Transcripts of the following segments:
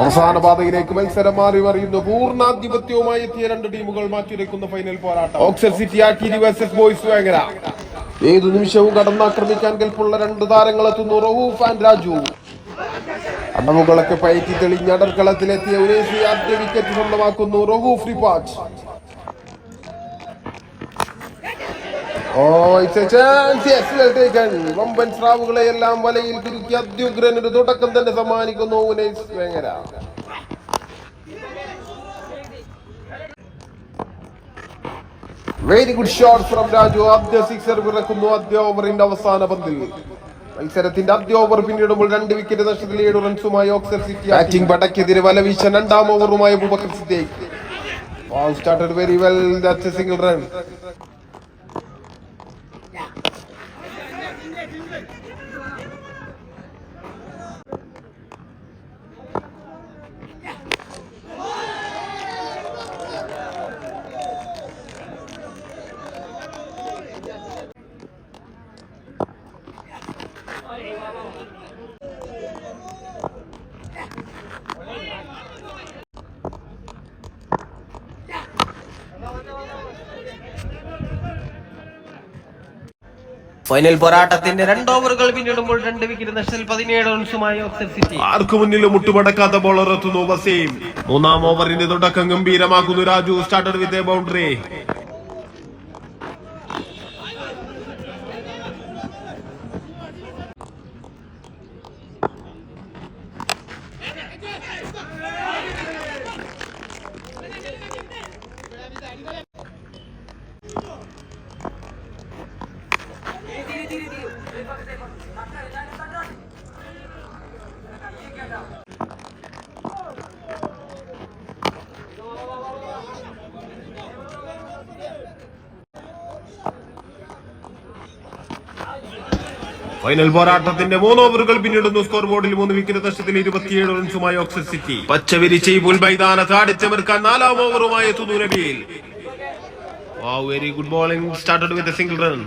അവസാന പാതയിലേക്ക് മത്സരം മാറി മറിയുന്നു. പൂർണാധിപത്യവുമായി എത്തിയ രണ്ട് ടീമുകൾ മാറ്റിവെക്കുന്ന ഫൈനൽ പോരാട്ടം. ഓക്സൽ സിറ്റി ആക്കി വേഴ്സസ് ബോയ്സ് വേങ്ങര. ഏതു നിമിഷവും കടന്നാക്രമിക്കാൻ കെൽപ്പുള്ള രണ്ട് താരങ്ങൾ എത്തുന്നു. റഹൂഫ് ആൻഡ് രാജു. അടവുകളൊക്കെ പയറ്റി തെളിഞ്ഞ അടർക്കളത്തിലെത്തിയ ഉനേസി ആദ്യ വിക്കറ്റ് സ്വന്തമാക്കുന്നു. റഹൂഫ് റിപ്പാച്ച് ഓ വമ്പൻ സ്രാവുകളെ എല്ലാം വലയിൽ കുരുക്കി അത്യുഗ്രൻ ഒരു തുടക്കം തന്നെ സമ്മാനിക്കുന്നു Vengara. Very good shot from Raju ആദ്യ സിക്സർ പിറക്കുന്നു. ആദ്യ ഓവറിന്റെ അവസാന പന്തിൽ. മത്സരത്തിന്റെ ആദ്യ ഓവർ പിന്നിടുമ്പോൾ രണ്ട് വിക്കറ്റ് നഷ്ടത്തിൽ ഏഴ് റൺസുമായി ഓക്സർ സിറ്റി ബാറ്റിംഗ് പടക്കെതിരെ വല വീശ രണ്ടാം ഓവറുമായി Abubakar Siddique started very well that's a single run final പോരാട്ടത്തിന്റെ രണ്ട് ഓവറുകൾ പിന്നിടുമ്പോൾ രണ്ട് വിക്കറ്റ് നഷ്ടത്തിൽ പതിനേഴ് റൺസുമായി സിറ്റി ആർക്കു മുന്നിലും മുട്ടുമടക്കാത്ത ബോളർ എത്തുന്നു വസീം. മൂന്നാം ഓവറിന്റെ തുടക്കം ഗംഭീരമാക്കുന്നു Raju. Started with a boundary final പോരാട്ടത്തിന്റെ മൂന്ന് ഓവറുകൾ പിന്നിടുന്നു സ്കോർ ബോർഡിൽ മൂന്ന് വിക്കറ്റ് നഷ്ടത്തിൽ ഇരുപത്തിയേഴ് റൺസുമായി ഓക്സർ സിറ്റി. പച്ചവിരിച്ച് ഈ പുൽമൈതാനത്ത് അടിച്ചമർക്കാൻ നാലാം ഓവറുമായി എത്തുന്നു Nabeel. Very good bowling started with single run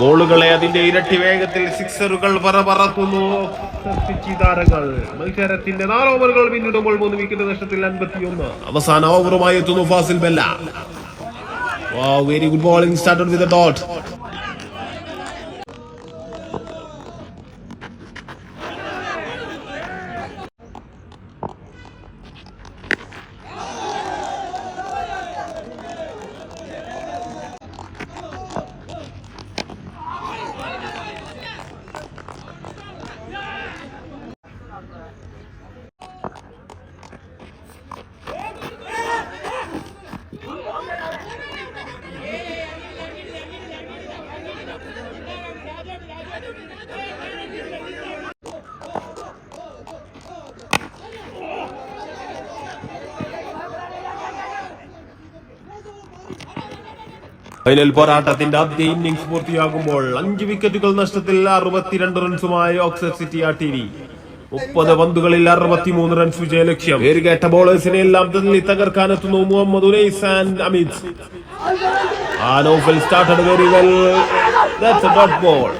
ബോളുകളെ അതിന്റെ ഇരട്ടി വേഗത്തിൽ സിക്സറുകൾ പറപറക്കുന്നു താരങ്ങൾ. മത്സരത്തിന്റെ നാല് ഓവറുകൾ പിന്നിടുമ്പോൾ മൂന്ന് വിക്കറ്റ് നഷ്ടത്തിൽ അൻപത്തിയൊന്ന്. അവസാന ഓവറുമായി എത്തുന്നു Fasil Bella. Very good bowling started with dot final പോരാട്ടത്തിന്റെ ആദ്യ ഇന്നിംഗ്സ് പൂർത്തിയാകുമ്പോൾ അഞ്ച് വിക്കറ്റുകൾ നഷ്ടത്തിൽ അറുപത്തിരണ്ട് റൺസുമായി ഓക്സർ സിറ്റി ആ ടി വി മുപ്പത് പന്തുകളിൽ അറുപത്തിമൂന്ന് റൺസ് വിജയലക്ഷ്യം പേരുകേട്ട ബോളേഴ്സിനെ എല്ലാം തള്ളി തകർക്കാനെത്തുന്നു Muhammad Unais and Amit. Ah started very well that's a ball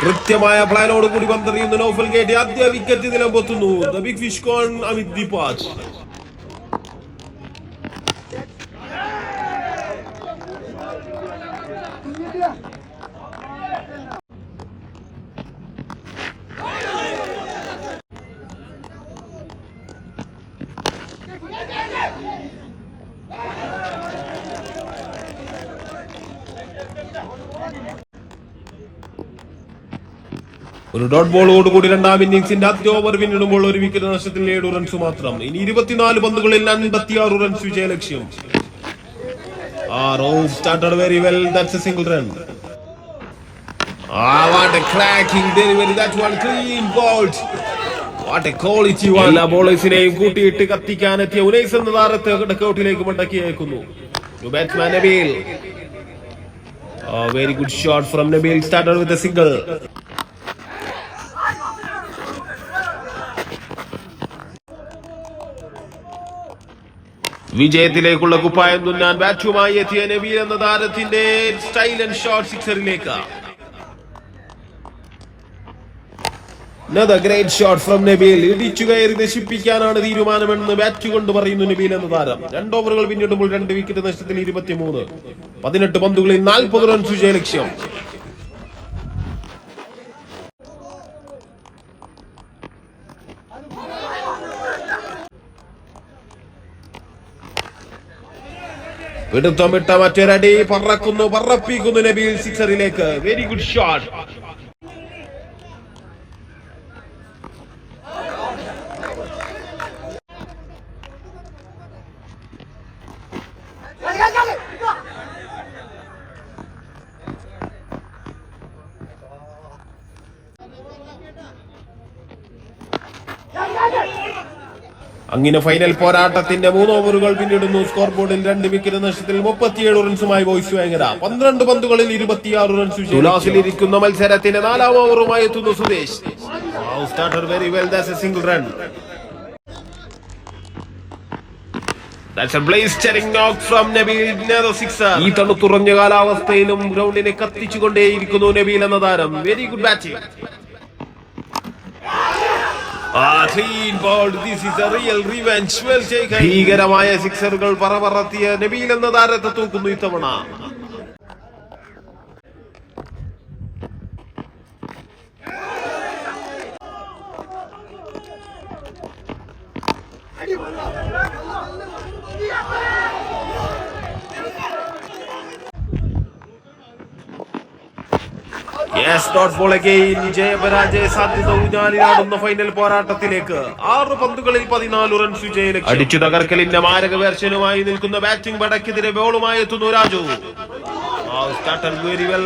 കൃത്യമായ പ്ലാനോട് കൂടി പന്തറിയുന്ന നോഫൽ ഗേറ്റ് ആദ്യ വിക്കറ്റ് നിലമ്പെത്തുന്നു ദ ബിഗ് ഫിഷ് കോൺ അമിത് ദിപാജ് ഒരു ഡോട്ട് ബോളോട് കൂടി രണ്ടാം ഇന്നിംഗ്സിന്റെ ആദ്യ ഓവർ പിന്നിടുമ്പോൾ ഒരു വിക്കറ്റ് നഷ്ടത്തിൽ ഏഴ് റൺസ് മാത്രം. ഇനി ഇരുപത്തിനാല് പന്തുകളിൽ അൻപത്തിയാറ് റൺസ് വിജയ ലക്ഷ്യം started very well that's a single run Ah, what a cracking delivery. That one clean bowled. What a quality one. എല്ലാ ബോളേഴ്സിനെയും കൂട്ടിയിട്ട് കത്തിക്കാനെത്തിയ ഉനൈസ് എന്ന താരത്തെ ഡക്കൌട്ടിലേക്ക് മടക്കി അയക്കുന്നു batsman Nabeel very good shot from Nabeel started with a single വിജയത്തിലേക്കുള്ള കുപ്പായം തുന്നാൻ ബാറ്റുമായി എത്തിയ നബീൽ എന്ന താരത്തിന്റെ സ്റ്റൈൽ ആൻഡ് ഷോട്ട് സിക്സറിലേക്ക് great shot from നബീൽ. ഇടിച്ചു കയറി നശിപ്പിക്കാനാണ് തീരുമാനമെന്ന് ബാറ്റ് കൊണ്ട് പറയുന്നു നബീൽ എന്ന താരം. രണ്ട് ഓവറുകൾ പിന്നിടുമ്പോൾ രണ്ട് വിക്കറ്റ് നഷ്ടത്തിൽ ഇരുപത്തിമൂന്ന്. പതിനെട്ട് പന്തുകളിൽ നാൽപ്പത് റൺസ് വിജയ ലക്ഷ്യം പിടുത്തം വിട്ട മറ്റൊരടി പറക്കുന്നു പറപ്പിക്കുന്നു നബീൽ സിക്സറിലേക്ക്. വെരി ഗുഡ് ഷോട്ട് അങ്ങനെ ഫൈനൽ പോരാട്ടത്തിന്റെ മൂന്ന് ഓവറുകൾ പിന്നിടുന്നു. സ്കോർ ബോർഡിൽ രണ്ട് വിക്കറ്റ് നഷ്ടത്തിൽ മുപ്പത്തിയേഴ് റൺസുമായി വോയിസ് വേങ്ങര. പന്ത്രണ്ട് പന്തുകളിൽ ഇരുപത്തിയാറ് റൺസ് തുലാസിലിരിക്കുന്ന മത്സരത്തിന്റെ നാലാം ഓവറുമായി എത്തുന്നു Suresh starter very well that's a single run. ഈ തണുത്തുറഞ്ഞ കാലാവസ്ഥയിലും ഗ്രൗണ്ടിനെ കത്തിച്ചുകൊണ്ടേയിരിക്കുന്നു നബീൽ എന്ന താരം. വെരി ഗുഡ് ബാറ്റിംഗ് ഭീകരമായ സിക്സറുകൾ പറപറത്തിയ നബീൽ എന്ന താരത്തെ തൂക്കുന്നു ഇത്തവണ. അഗെയിൻ ജയപരാജയ സാധ്യത ഊഞ്ഞാലിലാടുന്ന ഫൈനൽ പോരാട്ടത്തിലേക്ക്. ആറ് പന്തുകളിൽ പതിനാല് റൺസ് വിജയലക്ഷ്യം അടിച്ചു തകർക്കലിന്റെ മാരക വേർഷനുമായി നിൽക്കുന്ന ബാറ്റിംഗ് പടക്കെതിരെ ബോളുമായി എത്തുന്നു Raju. Starter very well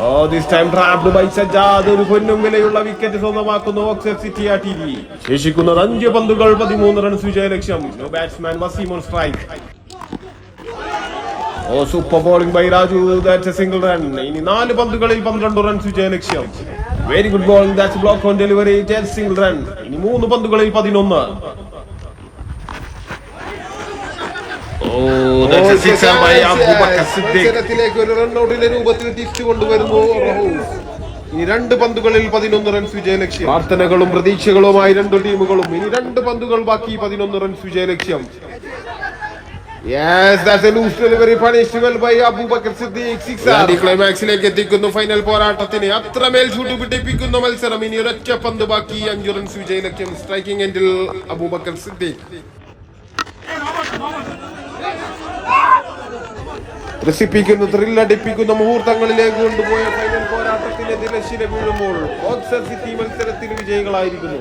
oh this time trapped by Sajjad ഒരു പൊന്നും വിലയുള്ള വിക്കറ്റ് സ്വന്തമാക്കുന്നു ഓക്സർ സിറ്റി ആ ടി ശേഷിക്കുന്നത് അഞ്ച് പന്തുകൾ പതിമൂന്ന് റൺസ് വിജയലക്ഷ്യം batsman Waseem on strike oh super bowling by Raju that's a single run ഇനി നാല് പന്തുകളിൽ പന്ത്രണ്ട് റൺസ് വിജയ ലക്ഷ്യം very good bowling that's block on delivery single run ഇനി മൂന്ന് പന്തുകളിൽ പതിനൊന്ന്. രൂപത്തിൽ തിരിച്ചു കൊണ്ടുവരുന്നു ഇനി രണ്ട് പന്തുകളിൽ പതിനൊന്ന് റൺസ് വിജയലക്ഷ്യം. പ്രാർത്ഥനകളും പ്രതീക്ഷകളുമായി രണ്ട് ടീമുകളും ഇനി രണ്ട് പന്തുകൾ ബാക്കി പതിനൊന്ന് റൺസ് വിജയലക്ഷ്യം. Yes, that's a loose delivery punished well by Siddique six anti ക്ലൈമാക്സിലേക്ക് എത്തിക്കുന്നു ഫൈനൽ പോരാട്ടത്തിന്. അത്രമേൽ ചൂട് പിടിപ്പിക്കുന്ന മത്സരം. ഇനി ഒരൊറ്റ പന്ത് ബാക്കി. അഞ്ചു റൺസ് വിജയലക്ഷ്യം സ്ട്രൈക്കിംഗ് എൻഡിൽ അബൂബക്കർ സിദ്ദീഖ് ത്രസിപ്പിക്കുന്ന ത്രില്ലടിപ്പിക്കുന്ന മുഹൂർത്തങ്ങളിലേക്ക് കൊണ്ടുപോയ ഫൈനൽ പോരാട്ടത്തിന്റെ തിരശ്ശില വീഴുമ്പോൾ സിറ്റി മത്സരത്തിൽ വിജയികളായിരിക്കുന്നു.